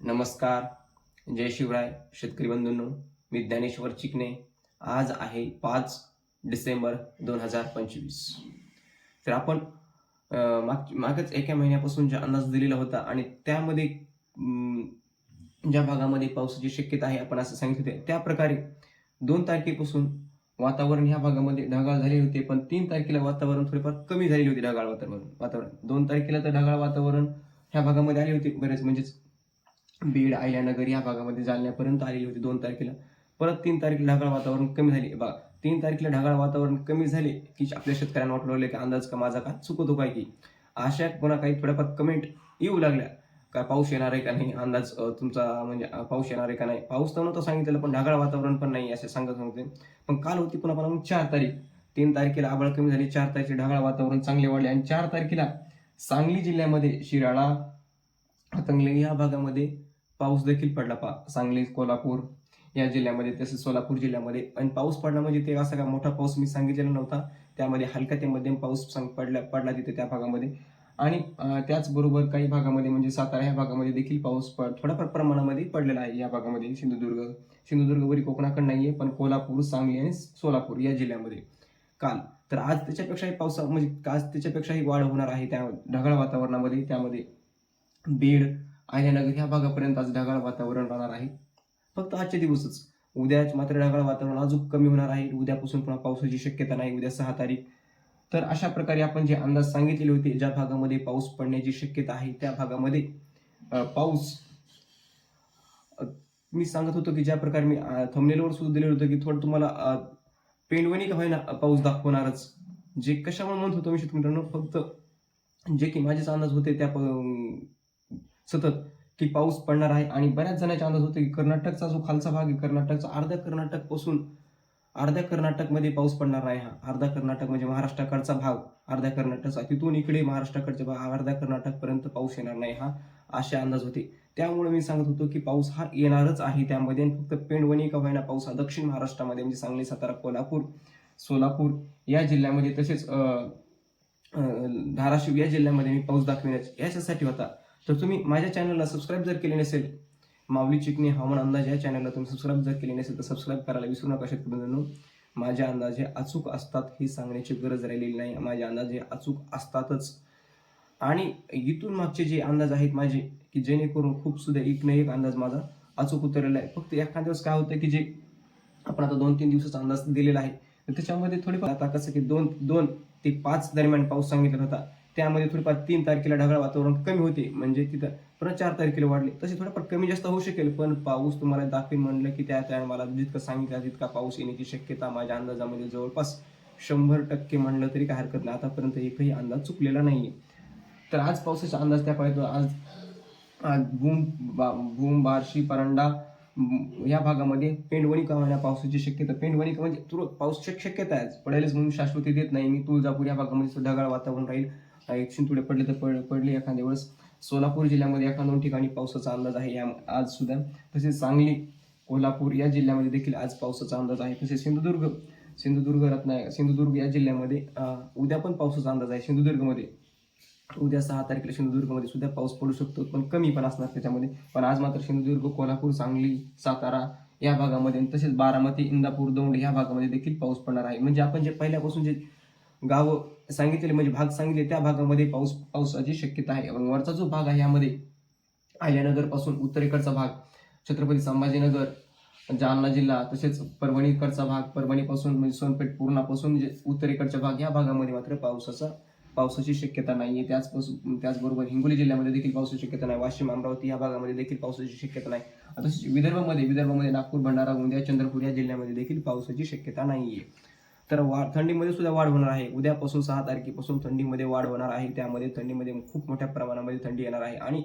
नमस्कार. जय शिवराय शेतकरी बंधूंनो. मी ज्ञानेश्वर चिकणे आज आहे पाच डिसेंबर दोन हजार पंचवीस. तर आपण माग मागच एका महिन्यापासून ज्या अंदाज दिलेला होता आणि त्यामध्ये ज्या भागामध्ये पावसाची शक्यता आहे आपण असं सांगितले होते त्या प्रकारे दोन तारखेपासून वातावरण ह्या भागामध्ये ढगाळ झाले होते पण तीन तारखेला वातावरण थोडेफार कमी झालेली होते ढगाळ वातावरण. वातावरण. दोन तारखेला तर ढगाळ वातावरण ह्या भागामध्ये आले होते बरेच म्हणजेच बीड आयल्यानगर या भागामध्ये जालन्यापर्यंत आलेली होती दोन तारखेला. परत तीन तारखेला ढगाळ वातावरण कमी झाले. बा तीन तारखेला ढगाळ वातावरण कमी झाले की आपल्या शेतकऱ्यांना वाटू लागले की अंदाज का माझा का चुकतो काय की. अशा पुन्हा काही थोड्याफार कमेंट येऊ लागल्या. का पाऊस येणार आहे का नाही? अंदाज तुमचा म्हणजे पाऊस येणार आहे का नाही? पाऊस तर नव्हतं सांगितलेलं पण ढगाळ वातावरण पण नाही असे सांगत होते. पण काल होती पुन्हा पुन्हा चार तारीख. तीन तारखेला आबळ कमी झाली चार तारखेला ढगाळ वातावरण चांगले वाढले आणि चार तारखेला सांगली जिल्ह्यामध्ये शिराळा हातंगले या भागामध्ये पाऊस देखील पडला पा सांगली कोल्हापूर या जिल्ह्यामध्ये तसेच सोलापूर जिल्ह्यामध्ये. आणि पाऊस पडला म्हणजे ते असा का मोठा पाऊस मी सांगितलेला नव्हता. त्यामध्ये हलका ते मध्यम पाऊस सांग पडला पडला तिथे त्या भागामध्ये. आणि त्याचबरोबर काही भागामध्ये म्हणजे सातारा या भागामध्ये देखील पाऊस पड थोड्याफार प्रमाणामध्ये पडलेला आहे या भागामध्ये. सिंधुदुर्ग सिंधुदुर्गवरी कोकणाकडे आहे पण कोल्हापूर सांगली आणि सोलापूर या जिल्ह्यामध्ये. काल तर आज त्याच्यापेक्षाही पावसा म्हणजे आज त्याच्यापेक्षाही वाढ होणार आहे त्या ढगाळ वातावरणामध्ये. त्यामध्ये बीड आयल्यानगर ह्या भागापर्यंत आज ढगाळ वातावरण राहणार आहे. फक्त आजचे दिवसच. उद्याच मात्र ढगाळ वातावरण अजून कमी होणार आहे. उद्यापासून पुन्हा पावसाची शक्यता नाही. उद्या सहा तारीख. तर अशा प्रकारे आपण जे अंदाज सांगितलेले होते ज्या भागामध्ये पाऊस पडण्याची शक्यता आहे त्या भागामध्ये पाऊस मी सांगत होतो की ज्या प्रकारे मी थंबनेलवर सुद्धा दिलेलं होतं की थोडं तुम्हाला पेंडवणी का होईना पाऊस दाखवणारच. जे कशामुळे म्हणत होतो मी शेतकरी मित्रांनो फक्त जे की माझेच अंदाज होते त्या प- सतत की पाऊस पडणार आहे आणि बऱ्याच जणांचे अंदाज होते की कर्नाटकचा जो खालचा भाग आहे कर्नाटकचा अर्ध्या कर्नाटकपासून अर्ध्या कर्नाटकमध्ये पाऊस पडणार आहे हा. अर्धा कर्नाटक म्हणजे महाराष्ट्राकडचा भाग. अर्ध्या कर्नाटकचा तिथून इकडे महाराष्ट्राकडच्या भाग. अर्ध्या कर्नाटकपर्यंत पाऊस येणार नाही हा असे अंदाज होते. त्यामुळे मी सांगत होतो की पाऊस हा येणारच आहे त्यामध्ये फक्त पेंडवणी का व्हायना पाऊस हा दक्षिण महाराष्ट्रामध्ये म्हणजे सांगली सातारा कोल्हापूर सोलापूर या जिल्ह्यामध्ये तसेच धाराशिव या जिल्ह्यामध्ये मी पाऊस दाखविण्यास याच्यासाठी होता. तर तुम्ही माझ्या चॅनलला सबस्क्राईब जर केले नसेल माऊली चिकणी हवामान अंदाज या चॅनलला तुम्ही सबस्क्राईब जर केले नसेल तर सबस्क्राईब करायला विसरू नका शेतकरी बंधूंनो. माझे अंदाज अचूक असतात हे सांगण्याची गरज राहिलेली नाही. माझे अंदाजे अचूक असतातच. आणि इथून मागचे जे अंदाज आहेत माझे की जेणेकरून खूप सुद्धा एक ना एक अंदाज माझा अचूक उतरलेला आहे. फक्त एखाद्या दिवस काय होतं की जे आपण आता दोन तीन दिवसाचा अंदाज दिलेला आहे तर त्याच्यामध्ये थोडीफार आता कसं की दोन दोन ते पाच दरम्यान पाऊस सांगितला होता. त्यामध्ये थोडीफार तीन तारखेला ढगाळ वातावरण कमी होते म्हणजे तिथं परत चार तारखेला वाढले. तसे थोडंफार कमी जास्त होऊ शकेल पण पाऊस तुम्हाला दाखवीन म्हणलं की त्या त्या मला जितकं सांगितलं तितका पाऊस येण्याची शक्यता माझ्या अंदाजामध्ये जवळपास शंभर टक्के म्हणलं तरी काय हरकत नाही. आतापर्यंत एकही अंदाज चुकलेला नाहीये. तर आज पावसाचा अंदाज त्या पाहिजे आज आज भूम बा भूम बार्शी परांडा या भागामध्ये पेंडवणी का पावसाची शक्यता पेंडवणी म्हणजे तुरंत पाऊस शक्यता आहे. पडायलाच म्हणून शाश्वती देत नाही. मी तुळजापूर या भागामध्ये ढगाळ वातावरण राहील. एक शिंतुडे पडले तर पड पडले एखाद्या वेळेस. सोलापूर जिल्ह्यामध्ये एका दोन ठिकाणी पावसाचा अंदाज आहे. या आज सुद्धा तसेच सांगली कोल्हापूर या जिल्ह्यामध्ये देखील आज पावसाचा अंदाज आहे. तसेच सिंधुदुर्ग सिंधुदुर्ग रत्ना सिंधुदुर्ग या जिल्ह्यामध्ये उद्या पण पावसाचा अंदाज आहे. सिंधुदुर्गमध्ये. उद्या सहा तारखेला सिंधुदुर्गमध्ये सुद्धा पाऊस पडू शकतो. पण कमी पण असणार त्याच्यामध्ये. पण आज मात्र सिंधुदुर्ग कोल्हापूर सांगली सातारा या भागामध्ये तसेच बारामती इंदापूर दौंड या भागामध्ये देखील पाऊस पडणार आहे. म्हणजे आपण जे पहिल्यापासून जे गावं सांगितलेले म्हणजे भाग सांगितले त्या भागामध्ये पाऊस पावसाची शक्यता आहे. वरचा जो भाग आहे यामध्ये अहिल्यानगरपासून उत्तरेकडचा भाग छत्रपती संभाजीनगर जालना जिल्हा तसेच परभणीकडचा भाग परभणीपासून म्हणजे सोनपेठ पूर्णापासून जे उत्तरेकडचा भाग या भागामध्ये मात्र पावसाचा पावसाची शक्यता नाहीये. त्याचपासून त्याचबरोबर हिंगोली जिल्ह्यामध्ये देखील पावसाची शक्यता नाही. वाशिम अमरावती या भागामध्ये देखील पावसाची शक्यता नाही. तसेच विदर्भामध्ये विदर्भामध्ये नागपूर भंडारा गोंदिया चंद्रपूर या जिल्ह्यामध्ये देखील पावसाची शक्यता नाहीये. तर वा थंडीमध्ये सुद्धा वाढ होणार आहे. उद्यापासून सहा तारखेपासून थंडीमध्ये वाढ होणार आहे. त्यामध्ये थंडीमध्ये खूप मोठ्या प्रमाणामध्ये थंडी येणार आहे. आणि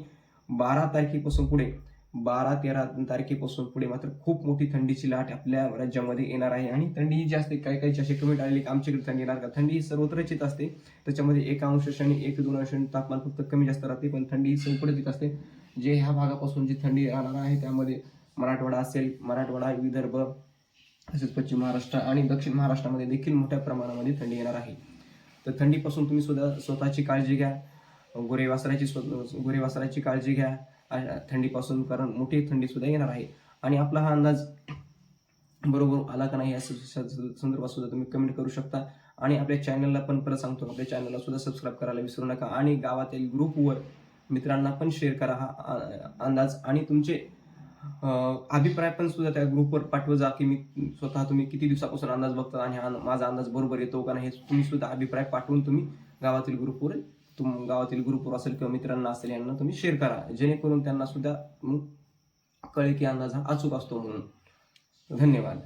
बारा तारखेपासून पुढे बारा तेरा तारखेपासून पुढे मात्र खूप मोठी थंडीची लाट आपल्या राज्यामध्ये येणार आहे. आणि थंडी ही जास्त काही काही असे कमेंट आलेली की आमच्याकडे थंडी येणार का? थंडी ही सर्वत्रच येत असते. त्याच्यामध्ये एक अंश आणि एक दोन अंश तापमान फक्त कमी जास्त राहते पण थंडी ही संपूर्ण येत असते. जे ह्या भागापासून जी थंडी राहणार आहे त्यामध्ये मराठवाडा असेल मराठवाडा विदर्भ तसेच पश्चिम महाराष्ट्र आणि दक्षिण महाराष्ट्रामध्ये देखील मोठ्या प्रमाणामध्ये थंडी येणार आहे. तर थंडीपासून तुम्ही सुद्धा स्वतःची काळजी घ्या. गोरे वासराची स्व- गोरे वासराची काळजी घ्या. थंडीपासून कारण मोठी थंडी सुद्धा येणार आहे. आणि आपला हा अंदाज बरोबर आला का नाही या स- संदर्भात सुद्धा तुम्ही कमेंट करू शकता. आणि आपल्या चॅनलला पण परत सांगतो आपल्या चॅनलला सुद्धा सबस्क्राईब करायला विसरू नका. आणि गावातील ग्रुपवर मित्रांना पण शेअर करा हा अंदाज. आणि तुमचे अभिप्राय पण सुद्धा त्या ग्रुपवर पाठवत जा की मी स्वतः तुम्ही किती दिवसापासून अंदाज बघता आणि माझा अंदाज बरोबर येतो का नाही हे तुम्ही सुद्धा अभिप्राय पाठवून तुम्ही गावातील ग्रुपवर तुम गावातील ग्रुपवर असेल किंवा मित्रांना असेल यांना तुम्ही शेअर करा. जेणेकरून त्यांना सुद्धा मग कळेल की अंदाज हा अचूक असतो म्हणून. धन्यवाद.